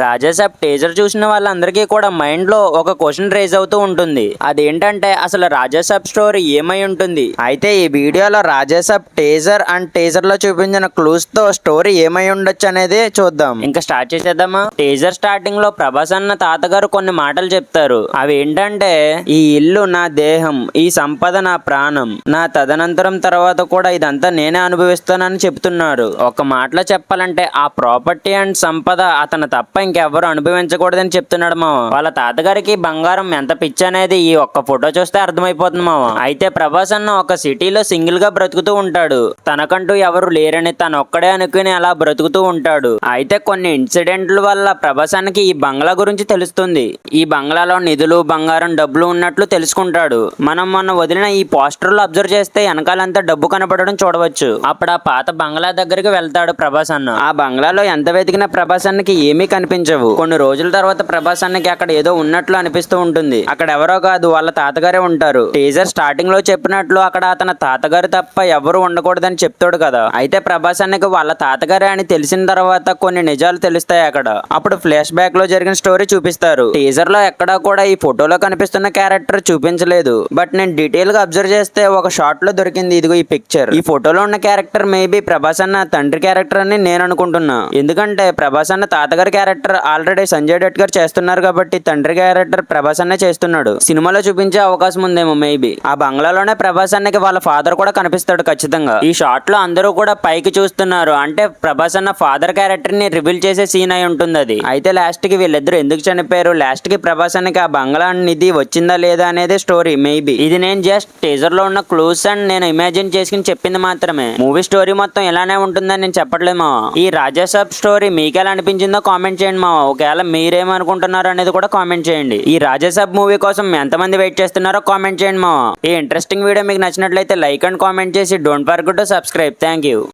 Raja Saab teaser చూసిన వాళ్ళందరికీ కూడా మైండ్లో ఒక క్వశ్చన్ రేజ్ అవుతూ ఉంటుంది. అదేంటంటే అసలు రాజాసాబ్ స్టోరీ ఏమై ఉంటుంది? అయితే ఈ వీడియోలో రాజాసాబ్ టేజర్ అండ్ టేజర్లో చూపించిన క్లూస్తో స్టోరీ ఏమై ఉండొచ్చు అనేది చూద్దాం. ఇంకా స్టార్ట్ చేసేద్దామా? టేజర్ స్టార్టింగ్లో ప్రభాస్ అన్న తాతగారు కొన్ని మాటలు చెప్తారు. అవి ఏంటంటే ఈ ఇల్లు నా దేహం ఈ సంపద నా ప్రాణం. నా తదనంతరం తర్వాత కూడా ఇదంతా నేనే అనుభవిస్తానని చెప్తున్నారు. ఒక మాటలో చెప్పాలంటే ఆ ప్రాపర్టీ అండ్ సంపద అతను తప్ప ఇంకెవ్వరు అనుభవించకూడదని చెప్తున్నాడు మావ వాళ్ళ తాతగారికి బంగారం ఎంత పిచ్చి అనేది ఈ ఒక్క ఫోటో చూస్తే అర్థమైపోతుంది మావ అయితే ప్రభాస్ అన్న ఒక సిటీలో సింగిల్గా బ్రతుకుతూ ఉంటాడు. తనకంటూ ఎవరు లేరని తను ఒక్కడే అనుకుని అలా బ్రతుకుతూ ఉంటాడు. అయితే కొన్ని ఇన్సిడెంట్ల వల్ల ప్రభాస్ అన్నకి ఈ బంగ్లా గురించి తెలుస్తుంది. ఈ బంగ్లాలో నిధులు బంగారం డబ్బులు ఉన్నట్లు తెలుసుకుంటాడు. మనం మొన్న వదిలిన ఈ పోస్టర్లో అబ్జర్వ్ చేస్తే వెనకాలంతా డబ్బు కనపడడం చూడవచ్చు. అప్పుడు ఆ పాత బంగ్లా దగ్గరికి వెళ్తాడు ప్రభాస్ అన్న. ఆ బంగ్లాలో ఎంత వెతికినా ప్రభాస్ అన్నకి ఏమీ కనిపించవు కొన్ని రోజుల తర్వాత ప్రభాస్ అన్నకి అక్కడ ఏదో ఉన్నట్లు అనిపిస్తూ ఉంటుంది. అక్కడ ఎవరో కాదు వాళ్ళ తాతగారే ఉంటారు. టీజర్ స్టార్టింగ్లో చెప్పినట్లు అక్కడ అతని తాతగారు తప్ప ఎవరు ఉండకూడదని చెప్తాడు కదా. అయితే ప్రభాస్ అన్నకి వాళ్ళ తాతగారే అని తెలిసిన తర్వాత కొన్ని నిజాలు తెలుస్తాయి అక్కడ. అప్పుడు ఫ్లాష్ బ్యాక్లో జరిగిన స్టోరీ చూపిస్తారు. టీజర్లో ఎక్కడా కూడా ఈ ఫోటోలో కనిపిస్తున్న క్యారెక్టర్ చూపించలేదు. బట్ నేను డీటెయిల్గా అబ్జర్వ్ చేస్తే ఒక షాట్లో దొరికింది ఇదిగో ఈ పిక్చర్. ఈ ఫోటోలో ఉన్న క్యారెక్టర్ మేబీ ప్రభాస్ అన్న తండ్రి క్యారెక్టర్ అని నేను అనుకుంటున్నా. ఎందుకంటే ప్రభాస్ అన్న తాతగారి క్యారెక్టర్ ఆల్రెడీ సంజయ్ డట్ గారు చేస్తున్నారు కాబట్టి తండ్రి క్యారెక్టర్ ప్రభాస్ అన్నే చేస్తున్నాడు. సినిమాలో చూపించే అవకాశం ఉందేమో మేబీ. ఆ బంగ్లాలోనే ప్రభాస్ అన్నకి వాళ్ళ ఫాదర్ కూడా కనిపిస్తాడు ఖచ్చితంగా. ఈ షాట్లో అందరూ కూడా పైకి చూస్తున్నారు. అంటే ప్రభాస్ అన్న ఫాదర్ క్యారెక్టర్ని రివీల్ చేసే సీన్ అయి ఉంటుంది అది అయితే లాస్ట్కి వీళ్ళిద్దరు ఎందుకు చనిపోయారు? లాస్ట్కి ప్రభాస్ అన్నకి ఆ బంగ్లా నిధి వచ్చిందా లేదా అనేది స్టోరీ మేబీ. ఇది నేను జస్ట్ టీజర్లో ఉన్న క్లూస్ అండ్ నేను ఇమాజిన్ చేసుకుని చెప్పింది మాత్రమే. మూవీ స్టోరీ మొత్తం ఇలానే ఉంటుందని నేను చెప్పట్లేమో ఈ రాజాసాబ్ స్టోరీ మీకు ఎలా అనిపించిందో కామెంట్ చేయండి మా ఒకవేళ మీరేమనుకుంటున్నారు అనేది కూడా కామెంట్ చేయండి. ఈ రాజాసాబ్ మూవీ కోసం ఎంతమంది వెయిట్ చేస్తున్నారో కామెంట్ చేయండి మా ఈ ఇంట్రెస్టింగ్ వీడియో మీకు నచ్చినట్లయితే లైక్ అండ్ కామెంట్ చేసి don't forget to subscribe thank you